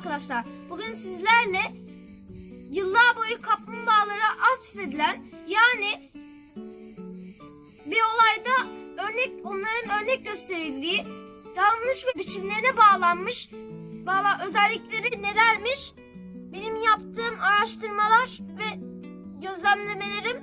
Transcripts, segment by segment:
arkadaşlar. Bugün sizlerle yıllar boyu kaplumbağalara atfedilen yani bir olayda örnek onların örnek gösterildiği davranış ve biçimlerine bağlanmış bağla özellikleri nelermiş? Benim yaptığım araştırmalar ve gözlemlemelerim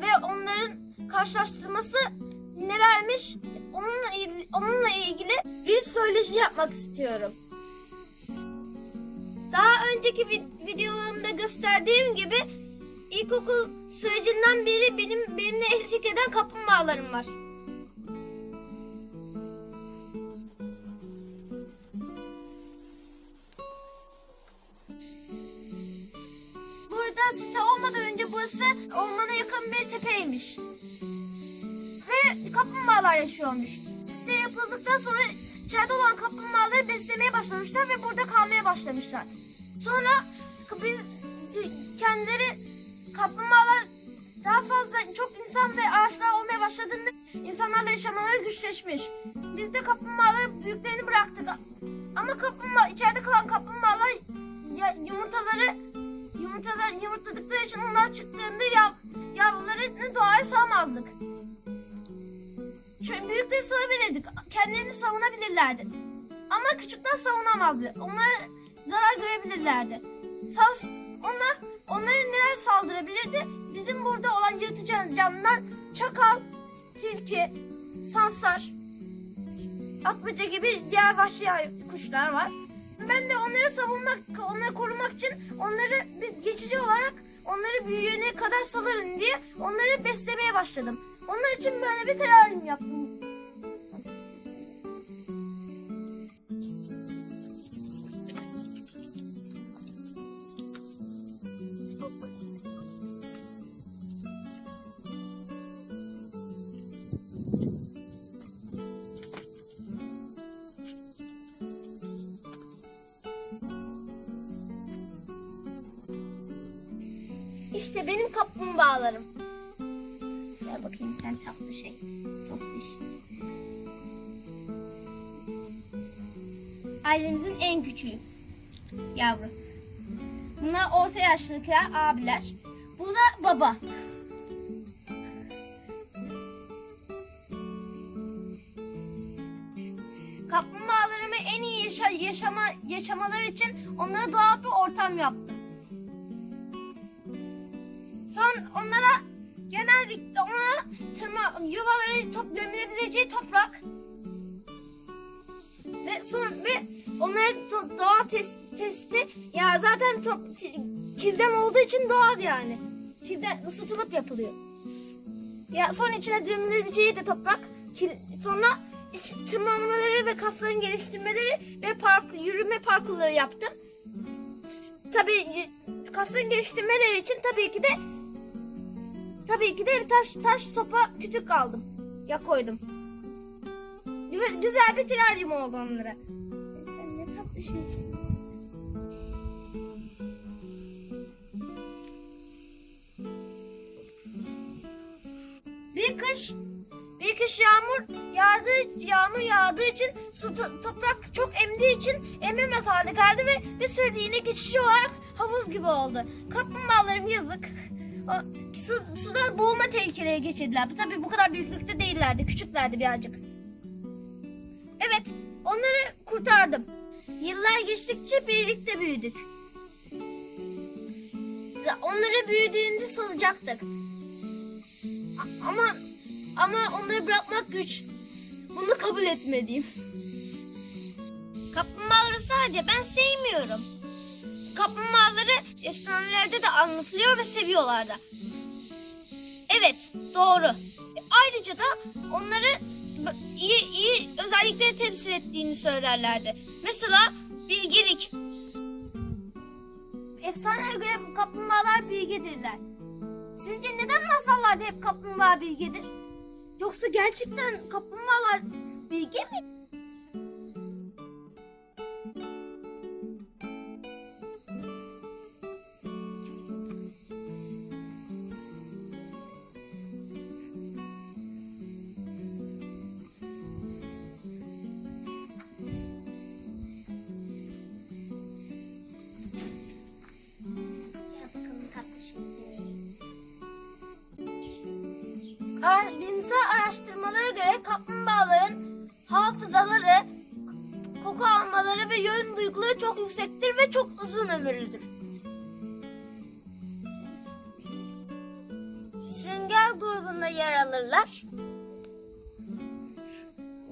ve onların karşılaştırması nelermiş? Onunla ilgili, onunla ilgili bir söyleşi yapmak istiyorum. Daha önceki vid- videolarımda gösterdiğim gibi ilkokul sürecinden beri benim benimle eşlik eden kaplumbağalarım var. Burada site olmadan önce burası ormana yakın bir tepeymiş. Ve kaplumbağalar yaşıyormuş. Site yapıldıktan sonra içeride olan kaplumbağaları beslemeye başlamışlar ve burada kalmaya başlamışlar. Sonra biz kendileri kaplumbağalar daha fazla çok insan ve ağaçlar olmaya başladığında insanlarla yaşamaları güçleşmiş. Biz de kaplumbağaların büyüklerini bıraktık. Ama kaplumbağa içeride kalan kaplumbağalar ya, yumurtaları yumurtalar yumurtladıkları için onlar çıktığında yav, yavrularını doğaya salmazdık. Büyükleri sığabilirdik. Kendilerini savunabilirlerdi. Ama küçükler savunamazdı. Onlar zarar görebilirlerdi. Sas, onlar onlara neler saldırabilirdi? Bizim burada olan yırtıcı canlılar çakal, tilki, sansar, atmaca gibi diğer vahşi kuşlar var. Ben de onları savunmak, onları korumak için onları geçici olarak onları büyüyene kadar salarım diye onları beslemeye başladım. Onlar için böyle bir teraryum yaptım. İşte benim kaplumbağalarım. Sen tatlı şey. Tostiş. Ailemizin en küçüğü. Yavru. Bunlar orta yaşlıklar, abiler. Bu da baba. Kaplumbağalarımı en iyi yaşa yaşama yaşamaları için onlara doğal bir ortam yaptım. Son onlara genellikle ona tırma yuvaları top gömülebileceği toprak ve sonra ve onlara do- doğal tes- testi ya zaten top kilden olduğu için doğal yani. Kilden ısıtılıp yapılıyor. Ya sonra içine gömülebileceği de toprak. Kil- sonra iç tırmanmaları ve kasların geliştirmeleri ve park yürüme parkurları yaptım. Tabii kasların geliştirmeleri için tabii ki de Tabii ki de bir taş taş sopa kütük aldım. Ya koydum. Güzel, bir teraryum oldu onlara. Sen ne tatlı. Bir kış bir kış yağmur yağdığı yağmur yağdığı için su to- toprak çok emdiği için ememez hale geldi ve bir sürü yine geçici olarak havuz gibi oldu. Kaplumbağalarım yazık. Su, sudan boğulma tehlikeleri geçirdiler. Tabii bu kadar büyüklükte değillerdi. Küçüklerdi birazcık. Evet, onları kurtardım. Yıllar geçtikçe birlikte büyüdük. Onları büyüdüğünde salacaktık. Ama ama onları bırakmak güç. Bunu kabul etmeliyim. Kaplumbağaları sadece ben sevmiyorum. Kaplumbağaları efsanelerde de anlatılıyor ve seviyorlar da. Evet, doğru. E, Ayrıca da onları iyi iyi özellikleri temsil ettiğini söylerlerdi. Mesela bilgelik. Efsaneye göre kaplumbağalar bilgedirler. Sizce neden masallarda hep kaplumbağa bilgedir? Yoksa gerçekten kaplumbağalar bilge mi? Araştırmalara göre kaplumbağaların hafızaları, koku almaları ve yön duyguları çok yüksektir ve çok uzun ömürlüdür. Sünger grubunda yer alırlar.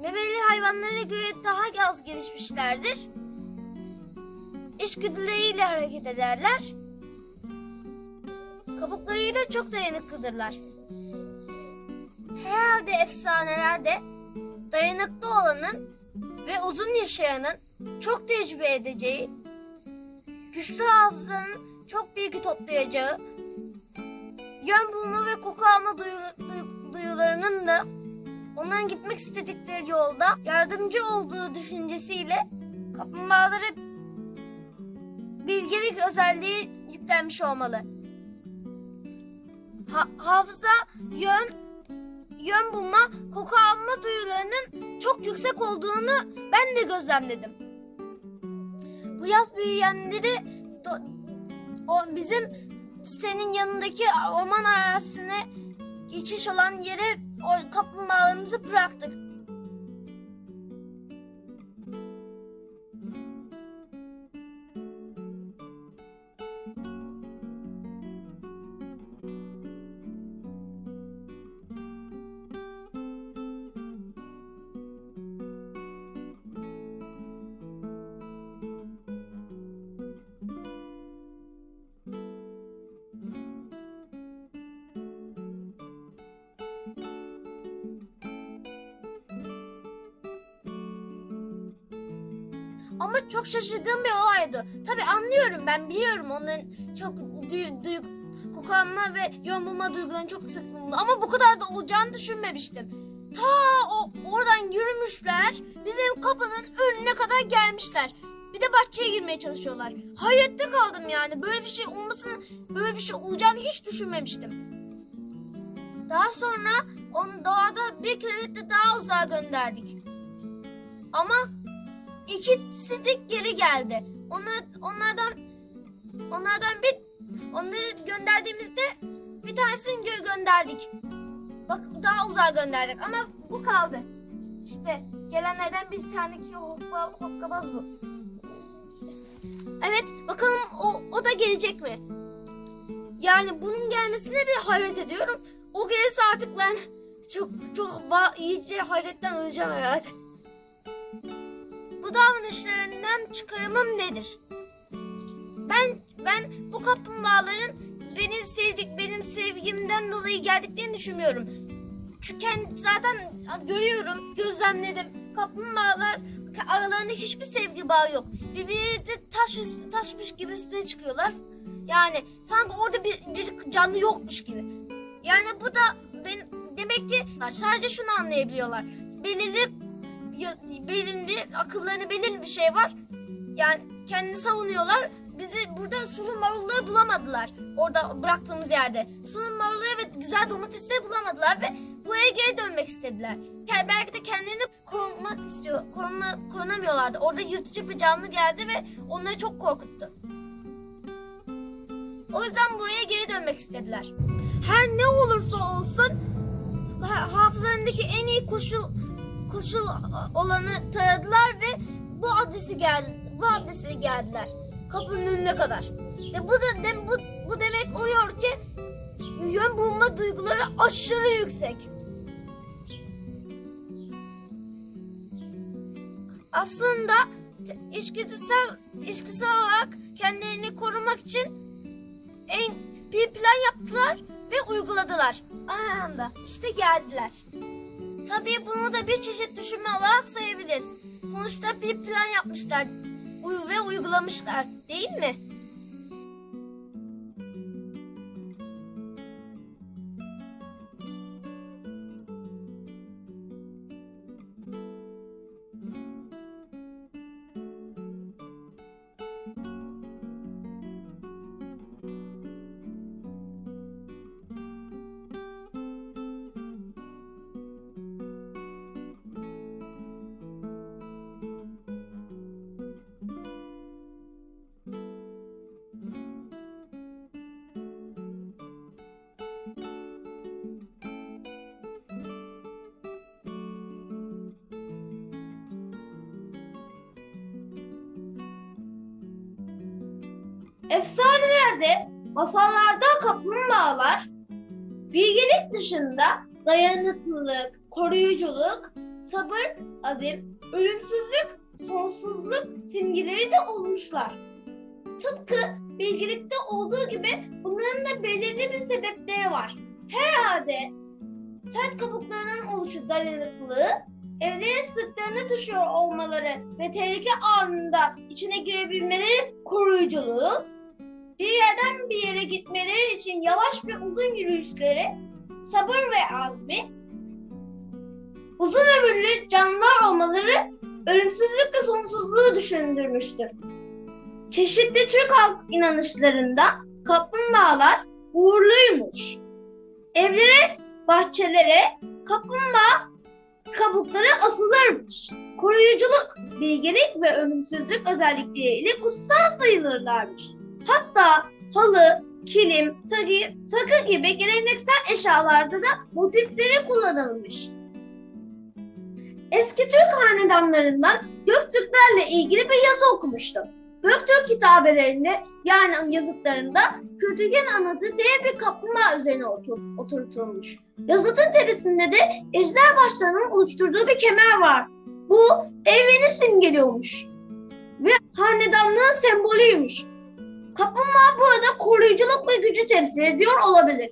Memeli hayvanlara göre daha az gelişmişlerdir. İçgüdüleriyle hareket ederler. Kabuklarıyla çok dayanıklıdırlar. Herhalde efsanelerde dayanıklı olanın ve uzun yaşayanın çok tecrübe edeceği, güçlü hafızanın çok bilgi toplayacağı, yön bulma ve koku alma duyu- duyu- duyularının da onların gitmek istedikleri yolda yardımcı olduğu düşüncesiyle kaplumbağalara bilgelik özelliği yüklenmiş olmalı. Ha- hafıza, yön, yön bulma, koku alma duyularının çok yüksek olduğunu ben de gözlemledim. Bu yaz büyüyenleri do- o bizim senin yanındaki orman arazisine geçiş olan yere o kaplumbağalarımızı bıraktık. Ama çok şaşırdığım bir olaydı. Tabi anlıyorum ben biliyorum onların çok duy, koku alma ve yön bulma duygularının çok olduğunu. Ama bu kadar da olacağını düşünmemiştim. Ta o oradan yürümüşler bizim kapının önüne kadar gelmişler. Bir de bahçeye girmeye çalışıyorlar. Hayrette kaldım yani. Böyle bir şey olmasını, böyle bir şey olacağını hiç düşünmemiştim. Daha sonra onu doğada bir kilometre daha uzağa gönderdik. Ama İkisi de geri geldi. Onlar, onlardan onlardan bir onları gönderdiğimizde bir tanesini geri gönderdik. Bak daha uzağa gönderdik ama bu kaldı. İşte gelenlerden bir tane ki hoppa, hokkabaz bu. Evet bakalım o, o da gelecek mi? Yani bunun gelmesine bir hayret ediyorum. O gelirse artık ben çok çok iyice hayretten öleceğim herhalde. Bu davranışlarından çıkarımım nedir? Ben ben bu kaplumbağaların beni sevdik benim sevgimden dolayı geldiklerini düşünmüyorum. Çünkü zaten görüyorum, gözlemledim. Kaplumbağalar aralarında hiçbir sevgi bağı yok. Birbirleri taş üstü taşmış gibi üstüne çıkıyorlar. Yani sanki orada bir, bir canlı yokmuş gibi. Yani bu da ben demek ki sadece şunu anlayabiliyorlar. Belirli ya- belirli akıllarında belirli bir şey var. Yani kendini savunuyorlar. Bizi burada sulu marulları bulamadılar. Orada bıraktığımız yerde. Sulu marulları ve güzel domatesleri bulamadılar ve buraya geri dönmek istediler. Yani belki de kendilerini korumak istiyor. Koruma, korunamıyorlardı. Orada yırtıcı bir canlı geldi ve onları çok korkuttu. O yüzden buraya geri dönmek istediler. Her ne olursa olsun ha- hafızalarındaki en iyi koşul koşul olanı taradılar ve bu adresi geldi. Bu adrese geldiler. Kapının önüne kadar. De bu da de, bu, bu demek oluyor ki yön bulma duyguları aşırı yüksek. Aslında içgüdüsel içgüdüsel olarak kendilerini korumak için en bir plan yaptılar ve uyguladılar. Anında işte geldiler. Tabii bunu da bir çeşit düşünme olarak sayabiliriz. Sonuçta bir plan yapmışlar uy- ve uygulamışlar değil mi? Efsanelerde, masallarda kaplumbağalar bilgelik dışında dayanıklılık, koruyuculuk, sabır, azim, ölümsüzlük, sonsuzluk simgeleri de olmuşlar. Tıpkı bilgelikte olduğu gibi bunların da belirli bir sebepleri var. Herhalde sert kabuklarının oluşu dayanıklılığı, evleri sırtlarında taşıyor olmaları ve tehlike anında içine girebilmeleri koruyuculuğu, bir yerden bir yere gitmeleri için yavaş ve uzun yürüyüşleri, sabır ve azmi, uzun ömürlü canlılar olmaları ölümsüzlük ve sonsuzluğu düşündürmüştür. Çeşitli Türk halk inanışlarında kaplumbağalar uğurluymuş. Evlere, bahçelere kaplumbağa kabukları asılırmış. Koruyuculuk, bilgelik ve ölümsüzlük özellikleriyle kutsal sayılırlarmış. Hatta halı, kilim, takı, takı gibi geleneksel eşyalarda da motifleri kullanılmış. Eski Türk hanedanlarından Göktürklerle ilgili bir yazı okumuştum. Göktürk kitabelerinde yani yazıtlarında Kültürgen anıtı dev bir kaplumbağa üzerine otur, oturtulmuş. Yazıtın tepesinde de ejder başlarının oluşturduğu bir kemer var. Bu evreni simgeliyormuş. Ve hanedanlığın sembolüymüş. Kaplumbağa burada koruyuculuk ve gücü temsil ediyor olabilir.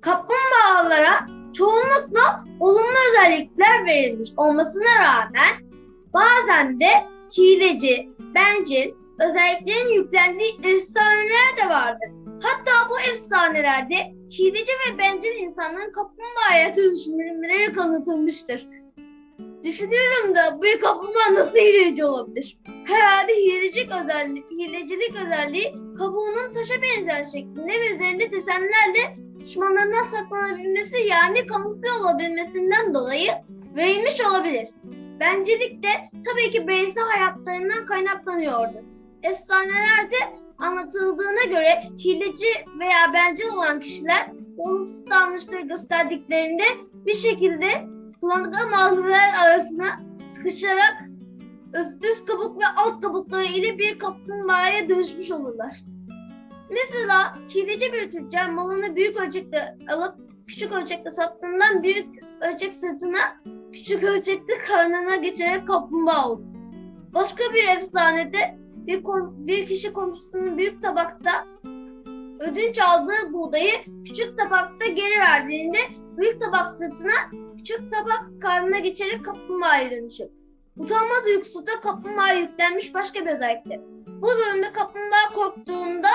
Kaplumbağalara çoğunlukla olumlu özellikler verilmiş olmasına rağmen bazen de hileci, bencil özelliklerin yüklendiği efsaneler de vardır. Hatta bu efsanelerde hileci ve bencil insanların kaplumbağaya dönüşümleri kanıtılmıştır. Düşünüyorum da bu kaplumbağa nasıl hileci olabilir? Herhalde hilecilik özelliği, hilecilik özelliği kabuğunun taşa benzer şeklinde ve üzerinde desenlerle düşmanlarından saklanabilmesi yani kamufle olabilmesinden dolayı verilmiş olabilir. Bencilik de tabii ki bireysel hayatlarından kaynaklanıyordur. Efsanelerde anlatıldığına göre hileci veya bencil olan kişiler olumsuz davranışları gösterdiklerinde bir şekilde kullandıkları malzemeler arasına sıkışarak üst, kabuk ve alt kabukları ile bir kaplumbağaya dönüşmüş olurlar. Mesela hileci bir tüccar malını büyük ölçekte alıp küçük ölçekte sattığından büyük ölçek sırtına küçük ölçekte karnına geçerek kaplumbağa olur. Başka bir efsanede bir, bir kişi komşusunun büyük tabakta ödünç aldığı buğdayı küçük tabakta geri verdiğinde büyük tabak sırtına küçük tabak karnına geçerek kaplumbağaya dönüşür. Utanma duygusu da kaplumbağa yüklenmiş başka bir özelliktir. Bu durumda kaplumbağa korktuğunda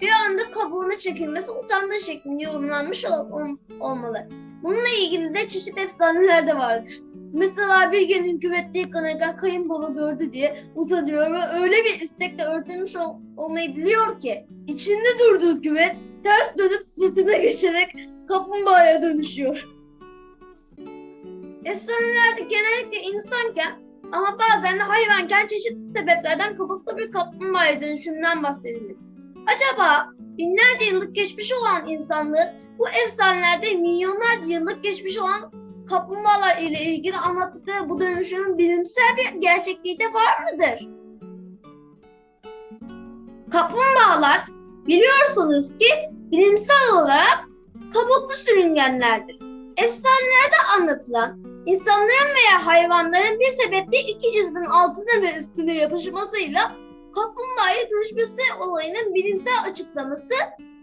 bir anda kabuğuna çekilmesi utandığı şeklinde yorumlanmış ol- olmalı. Bununla ilgili de çeşitli efsaneler de vardır. Mesela bir gelin küvette yıkanırken kayınbaba gördü diye utanıyor ve öyle bir istekle örtülmüş ol- olmayı diliyor ki içinde durduğu küvet ters dönüp sırtına geçerek kaplumbağaya dönüşüyor. Efsanelerde genellikle insanken ama bazen de hayvanken çeşitli sebeplerden kabuklu bir kaplumbağaya dönüşümünden bahsedilir. Acaba binlerce yıllık geçmişi olan insanlığın bu efsanelerde milyonlarca yıllık geçmişi olan kaplumbağalar ile ilgili anlattıkları bu dönüşümün bilimsel bir gerçekliği de var mıdır? Kaplumbağalar biliyorsunuz ki bilimsel olarak kabuklu sürüngenlerdir. Efsanelerde anlatılan insanların veya hayvanların bir sebeple iki cismin altına ve üstüne yapışmasıyla kaplumbağaya dönüşmesi olayının bilimsel açıklaması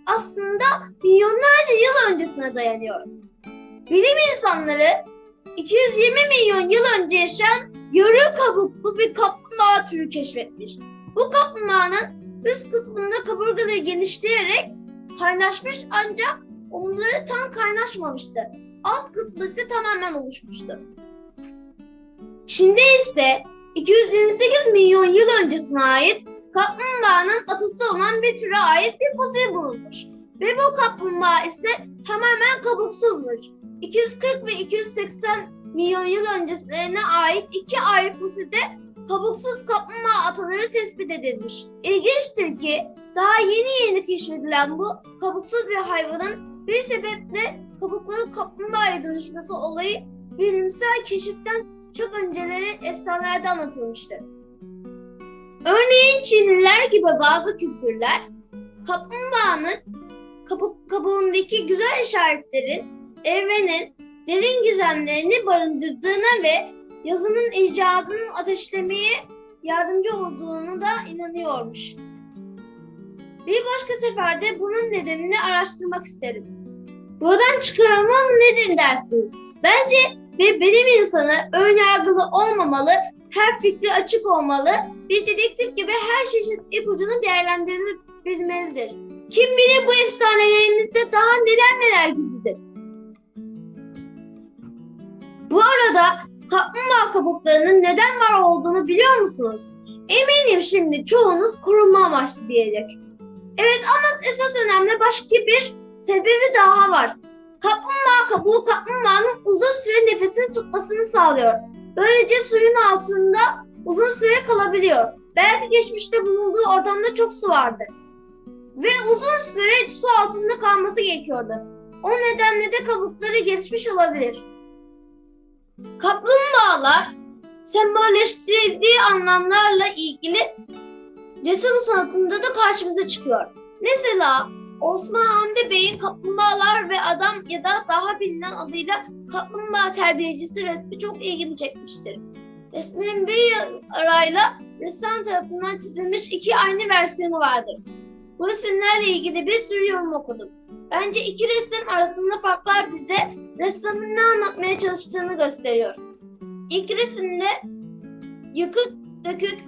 aslında milyonlarca yıl öncesine dayanıyor. Bilim insanları 220 milyon yıl önce yaşayan yarı kabuklu bir kaplumbağa türü keşfetmiş. Bu kaplumbağanın üst kısmında kaburgaları genişleyerek kaynaşmış ancak omuzları tam kaynaşmamıştı. Alt kısmı ise tamamen oluşmuştu. Şimdi ise 228 milyon yıl öncesine ait kaplumbağanın atısı olan bir türe ait bir fosil bulunmuş. Ve bu kaplumbağa ise tamamen kabuksuzmuş. 240 ve 280 milyon yıl öncelerine ait iki ayrı fosilde kabuksuz kaplumbağa ataları tespit edilmiş. İlginçtir ki daha yeni yeni keşfedilen bu kabuksuz bir hayvanın bir sebeple kabukların kaplumbağaya dönüşmesi olayı bilimsel keşiften çok önceleri efsanelerde anlatılmıştır. Örneğin Çinliler gibi bazı kültürler kaplumbağanın kabu- kabuğundaki güzel işaretlerin evrenin derin gizemlerini barındırdığına ve yazının icadının ateşlemeye yardımcı olduğunu da inanıyormuş. Bir başka seferde bunun nedenini araştırmak isterim. Buradan çıkarımım nedir dersiniz? Bence bir bilim insanı ön yargılı olmamalı, her fikri açık olmalı, bir dedektif gibi her çeşit ipucunu değerlendirebilmelidir. Kim bilir bu efsanelerimizde daha neler neler gizlidir. Bu arada kaplumbağa kabuklarının neden var olduğunu biliyor musunuz? Eminim şimdi çoğunuz korunma amaçlı diyecek. Evet ama esas önemli başka bir sebebi daha var. Kaplumbağa kabuğu kaplumbağanın uzun süre nefesini tutmasını sağlıyor. Böylece suyun altında uzun süre kalabiliyor. Belki geçmişte bulunduğu ortamda çok su vardı. Ve uzun süre su altında kalması gerekiyordu. O nedenle de kabukları gelişmiş olabilir. Kaplumbağalar sembolleştirildiği anlamlarla ilgili resim sanatında da karşımıza çıkıyor. Mesela Osman Hamdi Bey'in Kaplumbağalar ve Adam ya da daha bilinen adıyla Kaplumbağa Terbiyecisi resmi çok ilgimi çekmiştir. Resmin bir arayla ressam tarafından çizilmiş iki aynı versiyonu vardır. Bu resimlerle ilgili bir sürü yorum okudum. Bence iki resim arasında farklar bize ressamın ne anlatmaya çalıştığını gösteriyor. İlk resimde yıkık dökük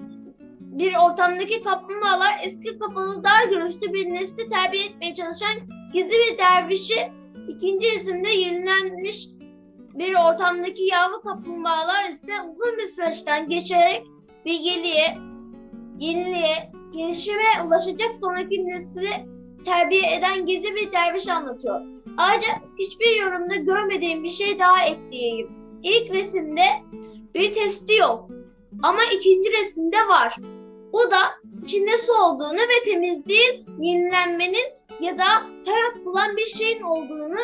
bir ortamdaki kaplumbağalar eski kafalı dar görüşlü bir nesli terbiye etmeye çalışan gizli bir dervişi ikinci resimde yenilenmiş bir ortamdaki yavru kaplumbağalar ise uzun bir süreçten geçerek bilgeliğe, yeniliğe, gelişime ulaşacak sonraki nesli terbiye eden gizli bir derviş anlatıyor. Ayrıca hiçbir yorumda görmediğim bir şey daha ekleyeyim. İlk resimde bir testi yok ama ikinci resimde var. O da içinde su olduğunu ve temizliğin, yenilenmenin ya da hayat bulan bir şeyin olduğunu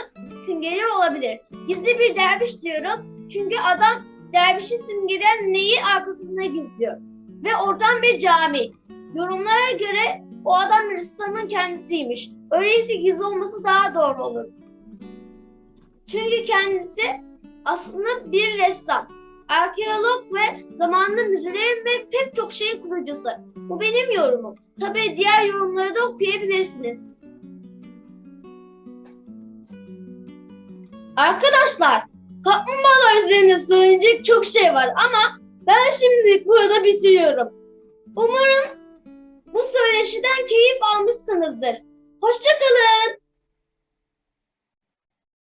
simgeliyor olabilir. Gizli bir derviş diyorum çünkü adam dervişi simgeleyen neyi arkasında gizliyor. Ve oradan bir cami. Yorumlara göre o adam ressamın kendisiymiş. Öyleyse gizli olması daha doğru olur. Çünkü kendisi aslında bir ressam. Arkeolog ve zamanlı müzelerin ve pek çok şeyin kurucusu. Bu benim yorumum. Tabii diğer yorumları da okuyabilirsiniz. Arkadaşlar, kaplumbağalar üzerine söyleyecek çok şey var ama ben şimdilik burada bitiriyorum. Umarım bu söyleşiden keyif almışsınızdır. Hoşçakalın.